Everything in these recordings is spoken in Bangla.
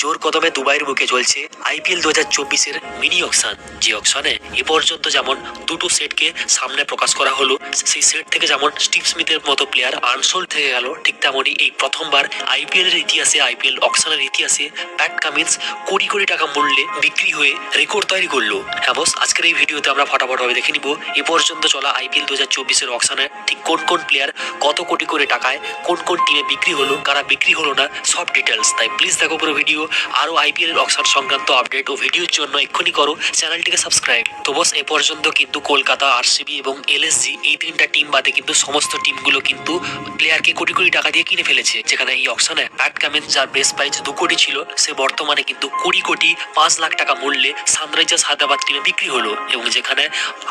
জোর কদমে দুবাইয়ের বুকে চলছে আইপিএল দু হাজার চব্বিশের মিনি অকশন। যে অকশনে এ পর্যন্ত যেমন দুটো সেটকে সামনে প্রকাশ করা হলো, সেই সেট থেকে যেমন স্টিভ স্মিথের মতো প্লেয়ার আনসোল থেকে গেল, ঠিক তেমনই এই প্রথমবার আইপিএল এর ইতিহাসে, আইপিএল অকশনের ইতিহাসে প্যাট কামিন্স কোটি কোটি টাকা মূল্যে বিক্রি হয়ে রেকর্ড তৈরি করল। হ্যাঁ আজকের এই ভিডিওতে আমরা ফটাফট ভাবে দেখে নিব, এ পর্যন্ত চলা আইপিএল দু হাজার চব্বিশের অকশনে ঠিক কোন কোন প্লেয়ার কত কোটি করে টাকায় কোন কোন টিমে বিক্রি হলো, কারা বিক্রি হলো না, সব ডিটেলস তাই প্লিজ দেখো পুরো ভিডিও আরও আইপিএল অকশন সংক্রান্ত আপডেট ও ভিডিওর জন্য এক্ষুনি করো চ্যানেলটিকে সাবস্ক্রাইব। তো বস, এ পর্যন্ত কিন্তু কলকাতা, আরসিবি এবং এলএসজি এই তিনটা টিম বাদে কিন্তু সমস্ত টিমগুলো কিন্তু প্লেয়ারকে কোটি কোটি টাকা দিয়ে কিনে ফেলেছে। যেখানে এই অকশনে প্যাট কামিন্স যার বেস্ট প্রাইস দু কোটি ছিল, সে বর্তমানে কিন্তু কুড়ি কোটি পাঁচ লাখ টাকা মূল্যে সানরাইজার্স হায়দ্রাবাদ টিমে বিক্রি হলো এবং যেখানে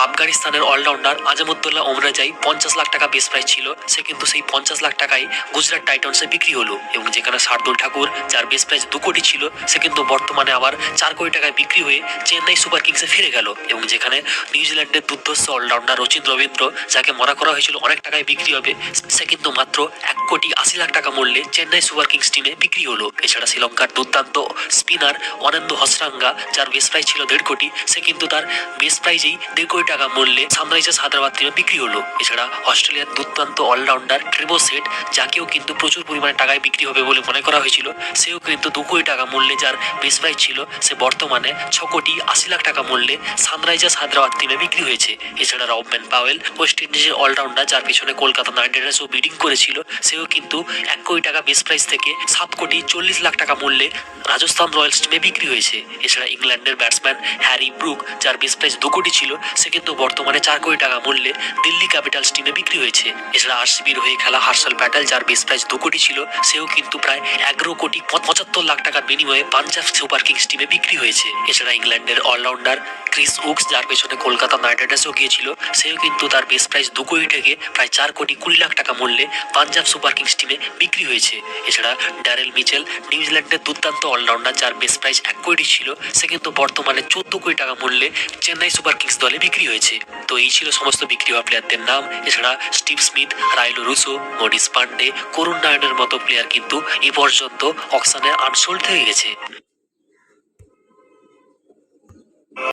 আফগানিস্তানের অলরাউন্ডার আজমুদ্দোল্লাহ ওমরাজাই পঞ্চাশ লাখ টাকা বেস প্রাইস ছিল, সে কিন্তু সেই পঞ্চাশ লাখ টাকায় গুজরাট টাইটন্সে বিক্রি হলো এবং যেখানে শার্দুল ঠাকুর, যার বেস প্রাইস দু কোটি ছিল, সে কিন্তু বর্তমানে আবার চার কোটি টাকায় বিক্রি হয়ে চেন্নাই সুপার কিংসে ফিরে গেল এবং যেখানে নিউজিল্যান্ডের দুর্ধর্ষ অলরাউন্ডার রচিত রবীন্দ্র, যাকে মনে করা হয়েছিল অনেক টাকায় বিক্রি হবে, সে কিন্তু মাত্র এক কোটি আশি লাখ টাকা মূল্যে চেন্নাই সুপার কিংস টিমে বিক্রি হলো। এছাড়া শ্রীলঙ্কার দুর্দান্ত স্পিনার অনন্দ হসরাঙ্গা, যার বেস্ট প্রাইস ছিল দেড় কোটি, সে কিন্তু তার বেস্ট প্রাইজেই দেড় কোটি টাকা মূল্যে সানরাইজার্স হায়দ্রাবাদ টিমে বিক্রি হলো। এছাড়া অস্ট্রেলিয়ার দুর্দান্ত অলরাউন্ডার ট্রেভো সেট, যাকেও কিন্তু প্রচুর পরিমাণে টাকায় বিক্রি হবে বলে মনে করা হয়েছিল, সেও কিন্তু দু কোটি টাকা মূল্যে যার প্রাইস ছিল, সে বর্তমানে ছ কোটি আশি লাখ টাকা মূল্যে সানরাইজার্স হায়দ্রাবাদ টিমে বিক্রি হয়েছে। এছাড়া রবম্যান পাওয়েল ওয়েস্ট ইন্ডিজের অলরাউন্ডার যার পিছনে কলকাতা নাইট রাইডার্সও বিডিং করেছিল, সেও কিন্তু এক কোটি টাকা বেস্ট প্রাইস থেকে সাত কোটি চল্লিশ লাখ টাকা মূল্যে রাজস্থান রয়্যালস টিমে বিক্রি হয়েছে। এছাড়া ইংল্যান্ডের ব্যাটসম্যান হ্যারি ব্রুক, যার বেস্ট প্রাইস দু কোটি ছিল, সে কিন্তু বর্তমানে চার কোটি টাকা মূল্যে দিল্লি ক্যাপিটালস টিমে বিক্রি হয়েছে। এছাড়া আরসিবির হয়ে খেলা হার্সাল প্যাটেল যার বেস্ট প্রাইস দু কোটি ছিল, সেও কিন্তু প্রায় এগারো কোটি পঁচাত্তর লাখ টাকার বিনিময়ে পাঞ্জাব সুপার কিংস টিমে বিক্রি হয়েছে। এছাড়া ইংল্যান্ডের অলরাউন্ডার ক্রিস উক্স, যার পেছনে কলকাতা নাইট রাইডার্সও গিয়েছিল, সেও কিন্তু তার বেস্ট প্রাইস দু কোটি থেকে প্রায় চার কোটি কুড়ি লাখ টাকা মূল্যে পাঞ্জাব সুপার কিংস টিমে বিক্রি হয়েছে। এছাড়া ড্যারেল মিচেল, নিউজিল্যান্ডের দুর্দান্ত অলরাউন্ডার, যার বেস্ট প্রাইস এক কোটি ছিল, সে কিন্তু বর্তমানে চোদ্দ কোটি টাকা মূল্যে চেন্নাই সুপার কিংস দলে বিক্রি হয়েছে। তো এই ছিল সমস্ত বিক্রি হওয়া প্লেয়ারদের নাম। এছাড়া Steve Smith, Rilee Rossouw, Manish Pandey, Karun নারায়ণের মতো প্লেয়ার কিন্তু এ পর্যন্ত অকশনে আনসোল্ড গেছে।